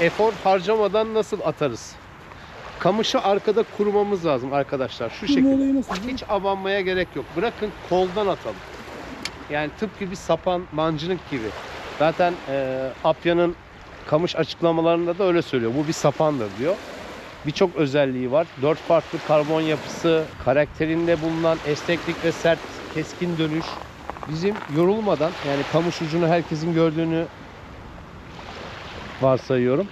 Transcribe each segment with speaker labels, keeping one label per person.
Speaker 1: efor harcamadan nasıl atarız? Kamışı arkada kurmamız lazım arkadaşlar. Şu şekilde. Hiç abanmaya gerek yok. Bırakın koldan atalım. Yani tıpkı bir sapan, mancınık gibi. Zaten e, Apya'nın kamış açıklamalarında da öyle söylüyor. Bu bir sapandır diyor. Birçok özelliği var. Dört farklı karbon yapısı, karakterinde bulunan esneklik ve sert, keskin dönüş. Bizim yorulmadan yani kamış ucunu herkesin gördüğünü varsayıyorum.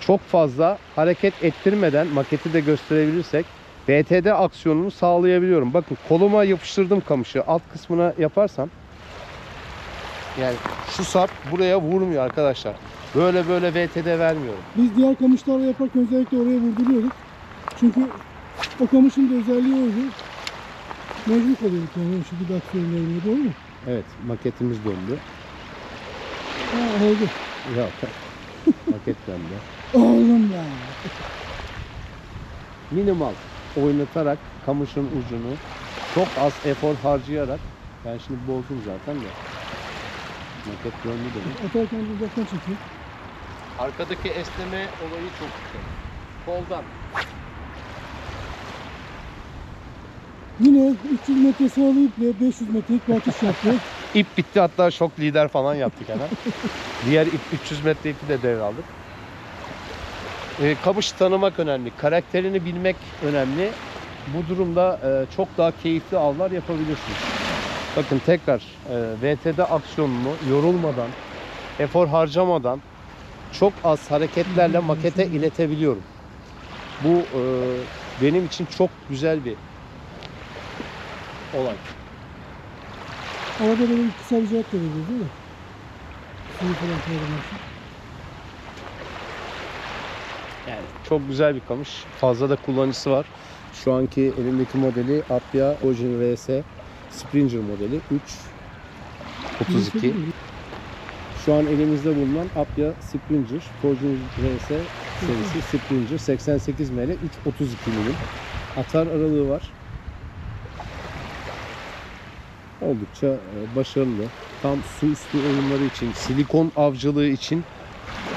Speaker 1: Çok fazla hareket ettirmeden maketi de gösterebilirsek BTD aksiyonunu sağlayabiliyorum. Bakın koluma yapıştırdım kamışı. Alt kısmına yaparsam yani şu sap buraya vurmuyor arkadaşlar. Böyle böyle VTD vermiyorum.
Speaker 2: Biz diğer kamışlarla yaparken özellikle oraya vurduruyorduk. Çünkü o kamışın da özelliği oydu. Mecbur kalıyorduk yani şu bir aksiyon vermeye doğru mu?
Speaker 1: Evet maketimiz döndü.
Speaker 2: Ha oldu.
Speaker 1: Yok. Maket döndü.
Speaker 2: Oğlum ya.
Speaker 1: Minimal oynatarak kamışın ucunu çok az efor harcayarak ben şimdi bozdum zaten de. Maket döndü demek.
Speaker 2: Atarken de uzaktan çekiyor.
Speaker 1: Arkadaki esneme olayı çok güzel. Koldan.
Speaker 2: Yine 300 metre sıralı iple 500 metrelik bir atış yaptı.
Speaker 1: İp bitti hatta şok lider falan yaptık hemen. Diğer ip 300 metre ipi de devraldık. Ee, kamış tanımak önemli. Karakterini bilmek önemli. Bu durumda e, çok daha keyifli avlar yapabilirsiniz. Bakın tekrar e, VTD aksiyonunu yorulmadan, efor harcamadan çok az hareketlerle makete iletebiliyorum. Bu e, benim için çok güzel bir olay.
Speaker 2: Arada böyle bir kısa bir cevap veriyoruz değil mi? Suyu falan koyalım.
Speaker 1: Yani çok güzel bir kamış. Fazla da kullanıcısı var. Şu anki elimdeki modeli Apia Ojin RS Springer modeli 332. Şu an elimizde bulunan Apia Springer Ojin RS serisi Springer 88 mm 332 milim. Atar aralığı var. Oldukça e, başarılı. Tam su üstü oyunları için, silikon avcılığı için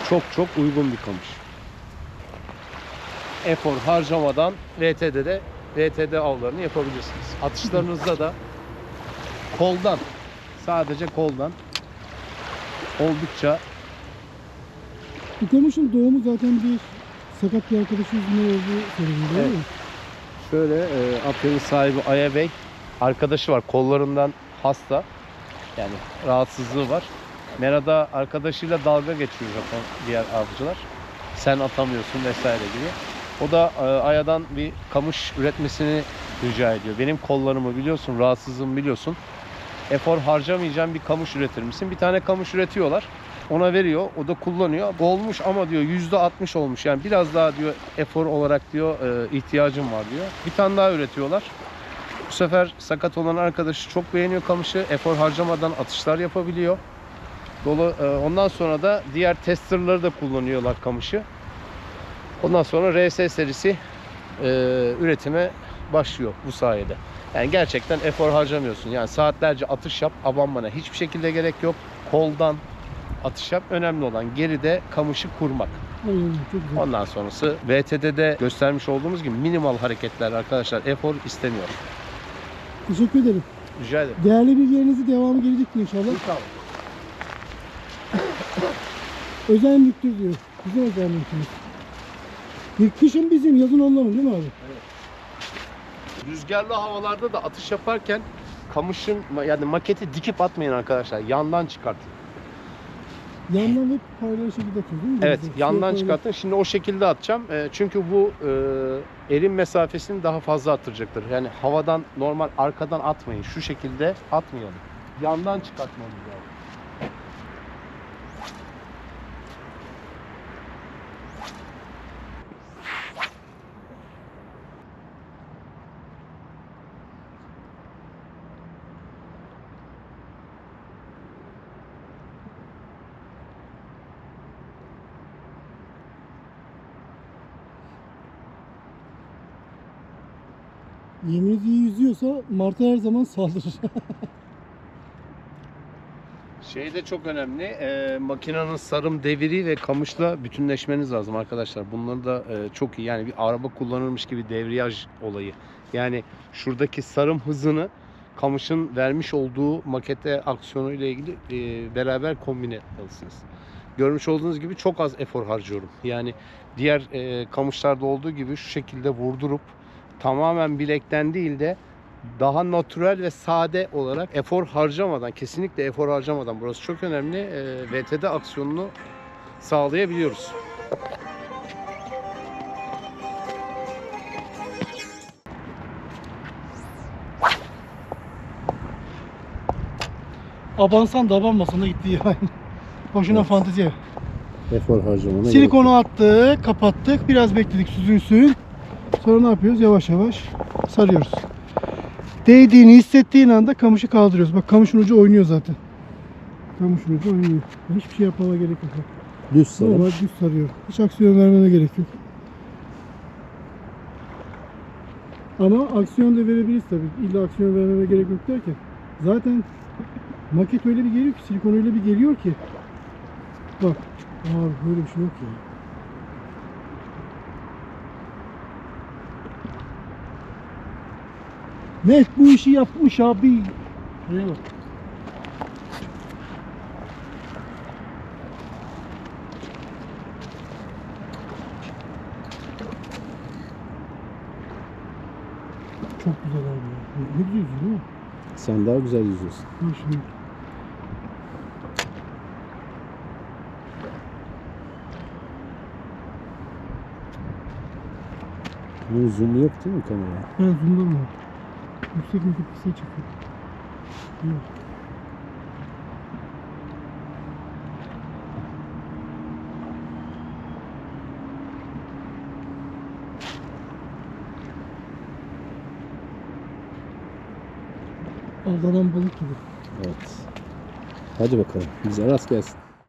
Speaker 1: çok çok uygun bir kamış efor harcamadan VTD'de VTD avlarını yapabilirsiniz. Atışlarınızda da koldan sadece koldan oldukça
Speaker 2: Bu kamışın doğumu zaten bir sakat bir arkadaşın yüzünden olduğu söyleniyor
Speaker 1: Evet. şöyle e, Apya'nın sahibi Aya Bey arkadaşı var kollarından hasta yani rahatsızlığı var. Merada arkadaşıyla dalga geçiyor Japon diğer avcılar. Sen atamıyorsun vesaire gibi. O da e, Aya'dan bir kamış üretmesini rica ediyor. Benim kollarımı biliyorsun, rahatsızlığımı biliyorsun. Efor harcamayacağım bir kamış üretir misin? Bir tane kamış üretiyorlar. Ona veriyor. O da kullanıyor. Olmuş ama diyor %60 olmuş. Yani biraz daha diyor efor olarak diyor e, ihtiyacım var diyor. Bir tane daha üretiyorlar. Bu sefer sakat olan arkadaşı çok beğeniyor kamışı. Efor harcamadan atışlar yapabiliyor. Dolu, e, ondan sonra da diğer testerları da kullanıyorlar kamışı. Ondan sonra RS serisi e, üretime başlıyor bu sayede. Yani gerçekten efor harcamıyorsun. Yani saatlerce atış yap, abanmana hiçbir şekilde gerek yok. Koldan atış yap. Önemli olan geride kamışı kurmak.
Speaker 2: Güzel.
Speaker 1: Ondan sonrası VTD'de göstermiş olduğumuz gibi minimal hareketler arkadaşlar. Efor istemiyor.
Speaker 2: Teşekkür ederim.
Speaker 1: Rica ederim.
Speaker 2: Değerli bilgilerinizi devamı gelecektir inşallah. Özenliktir diyor. Güzel özenliktiniz. Bir kışın bizim, yazın onların değil mi abi?
Speaker 1: Rüzgarlı havalarda da atış yaparken kamışın yani maketi dikip atmayın arkadaşlar. Yandan çıkartın.
Speaker 2: Yandan hep paralel şekilde atıyor değil mi?
Speaker 1: Evet,
Speaker 2: Bizim
Speaker 1: yandan
Speaker 2: paralel-
Speaker 1: çıkartın. Şimdi o şekilde atacağım. E, çünkü bu e, erim mesafesini daha fazla attıracaktır. Yani havadan normal arkadan atmayın. Şu şekilde atmayalım. Yandan çıkartmamız lazım.
Speaker 2: Yeminiz iyi yüzüyorsa martı her zaman saldırır.
Speaker 1: Şey de çok önemli. E, makinenin sarım deviri ve kamışla bütünleşmeniz lazım arkadaşlar. Bunları da e, çok iyi. Yani bir araba kullanırmış gibi devriyaj olayı. Yani şuradaki sarım hızını kamışın vermiş olduğu makete aksiyonu ile ilgili e, beraber kombine etmelisiniz. Görmüş olduğunuz gibi çok az efor harcıyorum. Yani diğer e, kamışlarda olduğu gibi şu şekilde vurdurup tamamen bilekten değil de daha natürel ve sade olarak efor harcamadan, kesinlikle efor harcamadan burası çok önemli. E, VTD aksiyonunu sağlayabiliyoruz.
Speaker 2: Abansan da abanmasan da gitti yani. Boşuna
Speaker 1: Evet.
Speaker 2: fantezi.
Speaker 1: Efor harcamana
Speaker 2: Silikonu attık, kapattık. Biraz bekledik süzülsün. Sonra ne yapıyoruz? Yavaş yavaş sarıyoruz. Değdiğini hissettiğin anda kamışı kaldırıyoruz. Bak kamışın ucu oynuyor zaten. Kamışın ucu oynuyor. Hiçbir şey yapmama gerek yok.
Speaker 1: Düz
Speaker 2: Normal düz sarıyor. Hiç aksiyon vermeme gerek yok. Ama aksiyon da verebiliriz tabii. İlla aksiyon vermeme gerek yok derken. Zaten maket öyle bir geliyor ki, silikon öyle bir geliyor ki. Bak, abi böyle bir şey yok ya. Net bu işi yapmış abi. Şuraya bak. Çok güzel abi ya. Ne güzel yüzüyor değil mi?
Speaker 1: Sen daha güzel yüzüyorsun.
Speaker 2: Bak şimdi.
Speaker 1: Bunun zoom'u yok değil mi kamera?
Speaker 2: Ben zoom'dan var. Yüksek müzik çıkıyor. Evet. Avlanan balık gibi.
Speaker 1: Evet. Hadi bakalım. Bize rast gelsin.